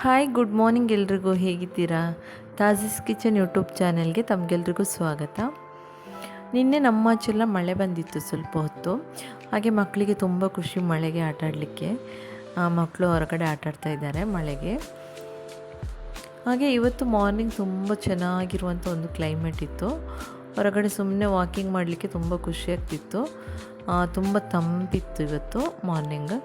Hi, good morning ಎಲ್ರಿಗೂ ಹೇಗಿದ್ದೀರಾ? ತಾಜಿಸ್ kitchen YouTube ಚಾನೆಲ್ಗೆ ತಮಗೆಲ್ರಿಗೂ ಸ್ವಾಗತ. ನಿನ್ನೆ ನಮ್ಮ ಆಚೆಲ್ಲ ಮಳೆ ಬಂದಿತ್ತು ಸ್ವಲ್ಪ ಹೊತ್ತು. ಹಾಗೆ ಮಕ್ಕಳಿಗೆ ತುಂಬ ಖುಷಿ ಮಳೆಗೆ ಆಟ ಆಡಲಿಕ್ಕೆ. ಮಕ್ಕಳು ಹೊರಗಡೆ ಆಟ ಆಡ್ತಾ ಇದ್ದಾರೆ ಮಳೆಗೆ. ಹಾಗೆ ಇವತ್ತು ಮಾರ್ನಿಂಗ್ ತುಂಬ ಚೆನ್ನಾಗಿರುವಂಥ ಒಂದು ಕ್ಲೈಮೇಟ್ ಇತ್ತು. ಹೊರಗಡೆ ಸುಮ್ಮನೆ ವಾಕಿಂಗ್ ಮಾಡಲಿಕ್ಕೆ ತುಂಬ ಖುಷಿಯಾಗ್ತಿತ್ತು ತುಂಬ ತಂಪಿತ್ತು ಇವತ್ತು ಮಾರ್ನಿಂಗ್.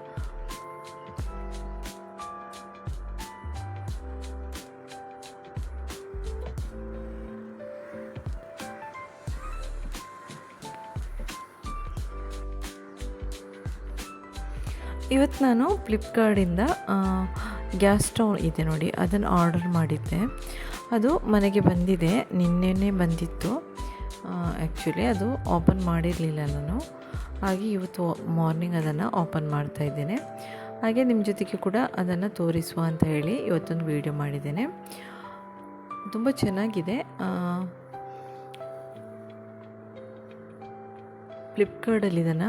ಇವತ್ತು ನಾನು ಫ್ಲಿಪ್ಕಾರ್ಟಿಂದ ಗ್ಯಾಸ್ ಸ್ಟವ್ ಇದೆ ನೋಡಿ, ಅದನ್ನು ಆರ್ಡರ್ ಮಾಡಿದ್ದೆ. ಅದು ಮನೆಗೆ ಬಂದಿದೆ, ನಿನ್ನೆನೇ ಬಂದಿತ್ತು. ಆ್ಯಕ್ಚುಲಿ ಅದು ಓಪನ್ ಮಾಡಿರಲಿಲ್ಲ ನಾನು. ಹಾಗೆ ಇವತ್ತು ಮಾರ್ನಿಂಗ್ ಅದನ್ನು ಓಪನ್ ಮಾಡ್ತಾ ಇದ್ದೇನೆ. ಹಾಗೆ ನಿಮ್ಮ ಜೊತೆಗೆ ಕೂಡ ಅದನ್ನು ತೋರಿಸುವ ಅಂತ ಹೇಳಿ ಇವತ್ತೊಂದು ವೀಡಿಯೋ ಮಾಡಿದ್ದೇನೆ. ತುಂಬ ಚೆನ್ನಾಗಿದೆ. ಫ್ಲಿಪ್ಕಾರ್ಟಲ್ಲಿ ಇದನ್ನು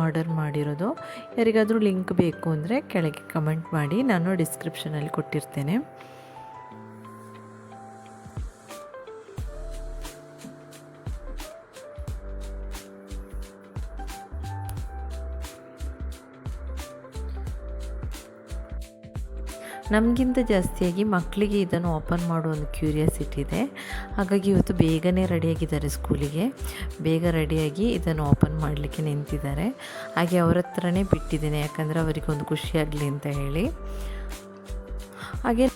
ಆರ್ಡರ್ ಮಾಡಿರೋದು. ಯಾರಿಗಾದರೂ ಲಿಂಕ್ ಬೇಕು ಅಂದರೆ ಕೆಳಗೆ ಕಮೆಂಟ್ ಮಾಡಿ, ನಾನು ಡಿಸ್ಕ್ರಿಪ್ಷನಲ್ಲಿ ಕೊಟ್ಟಿರ್ತೇನೆ. ನಮಗಿಂತ ಜಾಸ್ತಿಯಾಗಿ ಮಕ್ಕಳಿಗೆ ಇದನ್ನು ಓಪನ್ ಮಾಡುವ ಒಂದು ಕ್ಯೂರಿಯಾಸಿಟಿ ಇದೆ. ಹಾಗಾಗಿ ಇವತ್ತು ಬೇಗನೆ ರೆಡಿಯಾಗಿದ್ದಾರೆ ಸ್ಕೂಲಿಗೆ. ಬೇಗ ರೆಡಿಯಾಗಿ ಇದನ್ನು ಓಪನ್ ಮಾಡಲಿಕ್ಕೆ ನಿಂತಿದ್ದಾರೆ. ಹಾಗೆ ಅವ್ರ ಹತ್ರನೇ ಬಿಟ್ಟಿದ್ದೀನಿ, ಯಾಕಂದರೆ ಅವರಿಗೊಂದು ಖುಷಿಯಾಗಲಿ ಅಂತ ಹೇಳಿ. ಹಾಗೆ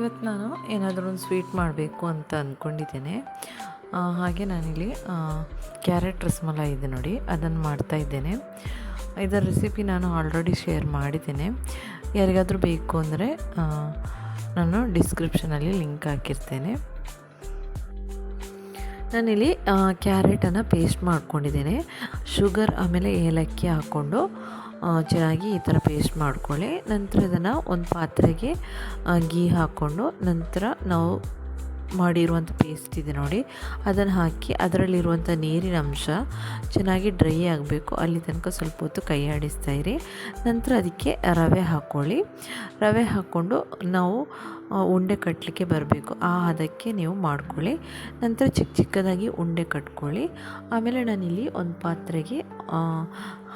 ಇವತ್ತು ನಾನು ಏನಾದರೂ ಒಂದು ಸ್ವೀಟ್ ಮಾಡಬೇಕು ಅಂತ ಅಂದ್ಕೊಂಡಿದ್ದೇನೆ. ಹಾಗೆ ನಾನಿಲ್ಲಿ ಕ್ಯಾರೆಟ್ ರಸಮಲ ಇದೆ ನೋಡಿ, ಅದನ್ನು ಮಾಡ್ತಾ ಇದ್ದೇನೆ. ಇದರ ರೆಸಿಪಿ ನಾನು ಆಲ್ರೆಡಿ ಶೇರ್ ಮಾಡಿದ್ದೇನೆ. ಯಾರಿಗಾದರೂ ಬೇಕು ಅಂದರೆ ನಾನು ಡಿಸ್ಕ್ರಿಪ್ಷನಲ್ಲಿ ಲಿಂಕ್ ಹಾಕಿರ್ತೇನೆ. ನಾನಿಲ್ಲಿ ಕ್ಯಾರೆಟನ್ನು ಪೇಸ್ಟ್ ಮಾಡ್ಕೊಂಡಿದ್ದೇನೆ. ಶುಗರ್ ಆಮೇಲೆ ಏಲಕ್ಕಿ ಹಾಕ್ಕೊಂಡು ಚೆನ್ನಾಗಿ ಈ ಥರ ಪೇಸ್ಟ್ ಮಾಡ್ಕೊಳ್ಳಿ. ನಂತರ ಇದನ್ನು ಒಂದು ಪಾತ್ರೆಗೆ ಗೀ ಹಾಕ್ಕೊಂಡು ನಂತರ ನಾವು ಮಾಡಿರುವಂಥ ಪೇಸ್ಟ್ ಇದೆ ನೋಡಿ. ಅದನ್ನು ಹಾಕಿ ಅದರಲ್ಲಿರುವಂಥ ನೀರಿನ ಅಂಶ ಚೆನ್ನಾಗಿ ಡ್ರೈ ಆಗಬೇಕು. ಅಲ್ಲಿ ತನಕ ಸ್ವಲ್ಪ ಹೊತ್ತು ಕೈ ಆಡಿಸ್ತಾ ಇರಿ. ನಂತರ ಅದಕ್ಕೆ ರವೆ ಹಾಕ್ಕೊಳ್ಳಿ ರವೆ ಹಾಕ್ಕೊಂಡು ನಾವು ಉಂಡೆ ಕಟ್ಟಲಿಕ್ಕೆ ಬರಬೇಕು. ಆ ಹದಕ್ಕೆ ನೀವು ಮಾಡ್ಕೊಳ್ಳಿ. ನಂತರ ಚಿಕ್ಕ ಚಿಕ್ಕದಾಗಿ ಉಂಡೆ ಕಟ್ಕೊಳ್ಳಿ. ಆಮೇಲೆ ನಾನಿಲ್ಲಿ ಒಂದು ಪಾತ್ರೆಗೆ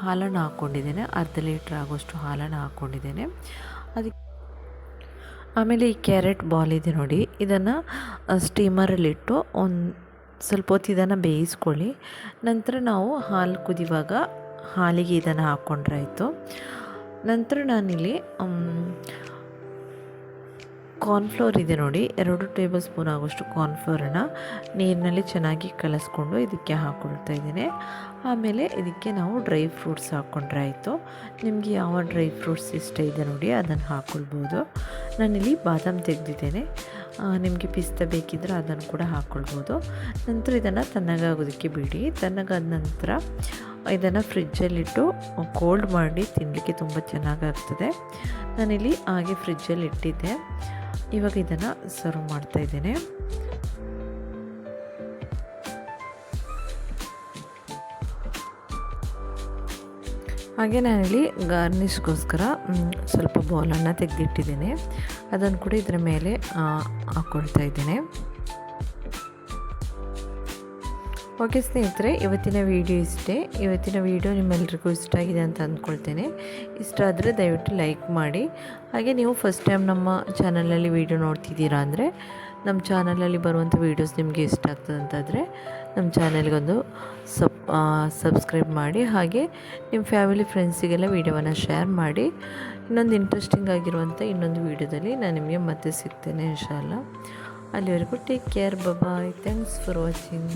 ಹಾಲನ್ನು ಹಾಕ್ಕೊಂಡಿದ್ದೇನೆ. ಅರ್ಧ ಲೀಟ್ರ್ ಆಗೋಷ್ಟು ಹಾಲನ್ನು ಹಾಕ್ಕೊಂಡಿದ್ದೇನೆ. ಅದಕ್ಕೆ ಆಮೇಲೆ ಈ ಕ್ಯಾರೆಟ್ ಬಾಲ್ ಇದೆ ನೋಡಿ, ಇದನ್ನು ಸ್ಟೀಮರಲ್ಲಿಟ್ಟು ಒಂದು ಸ್ವಲ್ಪ ಹೊತ್ತು ಇದನ್ನು ಬೇಯಿಸ್ಕೊಳ್ಳಿ. ನಂತರ ನಾವು ಹಾಲು ಕುದಿಯುವಾಗ ಹಾಲಿಗೆ ಇದನ್ನು ಹಾಕ್ಕೊಂಡ್ರಾಯಿತು ನಂತರ ನಾನಿಲ್ಲಿ ಕಾರ್ನ್ಫ್ಲೋರ್ ಇದೆ ನೋಡಿ. ಎರಡು ಟೇಬಲ್ ಸ್ಪೂನ್ ಆಗೋಷ್ಟು ಕಾರ್ನ್ಫ್ಲೋರನ್ನು ನೀರಿನಲ್ಲಿ ಚೆನ್ನಾಗಿ ಕಲಸ್ಕೊಂಡು ಇದಕ್ಕೆ ಹಾಕ್ಕೊಳ್ತಾ ಇದ್ದೀನಿ. ಆಮೇಲೆ ಇದಕ್ಕೆ ನಾವು ಡ್ರೈ ಫ್ರೂಟ್ಸ್ ಹಾಕ್ಕೊಂಡ್ರೆ ಆಯಿತು. ನಿಮಗೆ ಯಾವ ಡ್ರೈ ಫ್ರೂಟ್ಸ್ ಇಷ್ಟ ಇದೆ ನೋಡಿ ಅದನ್ನು ಹಾಕ್ಕೊಳ್ಬೋದು ನಾನಿಲ್ಲಿ ಬಾದಾಮ್ ತೆಗೆದಿದ್ದೇನೆ. ನಿಮಗೆ ಪಿಸ್ತಾ ಬೇಕಿದ್ದರೆ ಅದನ್ನು ಕೂಡ ಹಾಕ್ಕೊಳ್ಬೋದು ನಂತರ ಇದನ್ನು ತಣ್ಣಗಾಗೋದಕ್ಕೆ ಬಿಡಿ. ತಣ್ಣಗಾದ ನಂತರ ಇದನ್ನು ಫ್ರಿಜ್ಜಲ್ಲಿಟ್ಟು ಕೋಲ್ಡ್ ಮಾಡಿ ತಿನ್ನಲಿಕ್ಕೆ ತುಂಬ ಚೆನ್ನಾಗಾಗ್ತದೆ. ನಾನಿಲ್ಲಿ ಹಾಗೆ ಫ್ರಿಜ್ಜಲ್ಲಿ ಇಟ್ಟಿದ್ದೆ. ಇವಾಗ ಇದನ್ನು ಸರ್ವ್ ಮಾಡ್ತಾ ಇದ್ದೇನೆ. ಹಾಗೆ ನಾನಿಲ್ಲಿ ಗಾರ್ನಿಷ್ಗೋಸ್ಕರ ಸ್ವಲ್ಪ ಬೌಲನ್ನು ತೆಗೆದಿಟ್ಟಿದ್ದೇನೆ. ಅದನ್ನು ಕೂಡ ಇದರ ಮೇಲೆ ಹಾಕ್ಕೊಳ್ತಾ ಇದ್ದೇನೆ. ಓಕೆ ಸ್ನೇಹಿತರೆ, ಇವತ್ತಿನ ವಿಡಿಯೋ ಇಷ್ಟೇ. ಇವತ್ತಿನ ವಿಡಿಯೋ ನಿಮ್ಮೆಲ್ರಿಗೂ ಇಷ್ಟ ಆಗಿದೆ ಅಂತ ಅಂದ್ಕೊಳ್ತೇನೆ. ಇಷ್ಟ ಆದರೆ ದಯವಿಟ್ಟು ಲೈಕ್ ಮಾಡಿ. ಹಾಗೆ ನೀವು ಫಸ್ಟ್ ಟೈಮ್ ನಮ್ಮ ಚಾನಲಲ್ಲಿ ವಿಡಿಯೋ ನೋಡ್ತಿದ್ದೀರಾ ಅಂದರೆ, ನಮ್ಮ ಚಾನಲಲ್ಲಿ ಬರುವಂಥ ವೀಡಿಯೋಸ್ ನಿಮಗೆ ಇಷ್ಟ ಆಗ್ತದೆ ಅಂತಾದರೆ, ನಮ್ಮ ಚಾನಲ್ಗೊಂದು ಸಬ್ ಸಬ್ಸ್ಕ್ರೈಬ್ ಮಾಡಿ. ಹಾಗೆ ನಿಮ್ಮ ಫ್ಯಾಮಿಲಿ ಫ್ರೆಂಡ್ಸಿಗೆಲ್ಲ ವೀಡಿಯೋವನ್ನು ಶೇರ್ ಮಾಡಿ. ಇನ್ನೊಂದು ಇಂಟ್ರೆಸ್ಟಿಂಗ್ ಆಗಿರುವಂಥ ಇನ್ನೊಂದು ವೀಡಿಯೋದಲ್ಲಿ ನಾನು ನಿಮಗೆ ಮತ್ತೆ ಸಿಗ್ತೇನೆ ಇನ್ಶಾಲ್ಲ ಅಲ್ಲಿವರೆಗೂ take care bye thanks for watching